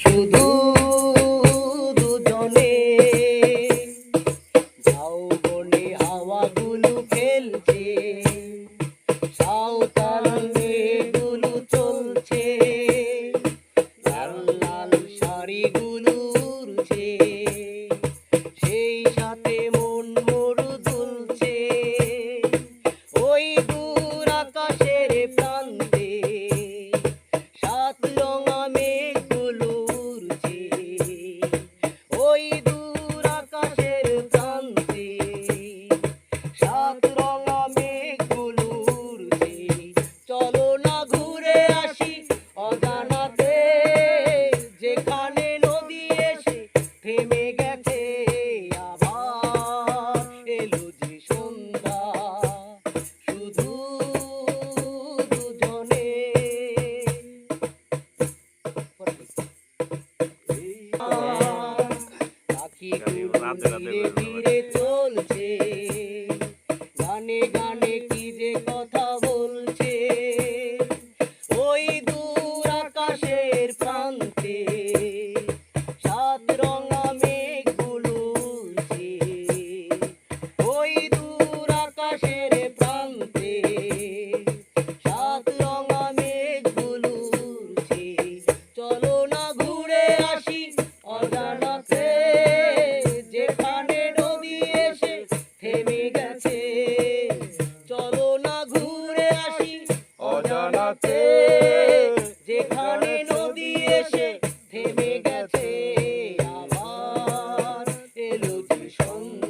শুধু দুজনে। ঝাউবনে হাওয়াগুলো খেলছে সাঁওতাল মেয়েগুলো চলছে। লাল লাল শাড়িগুলো কি ধীরে ধীরে চলছে। Oh.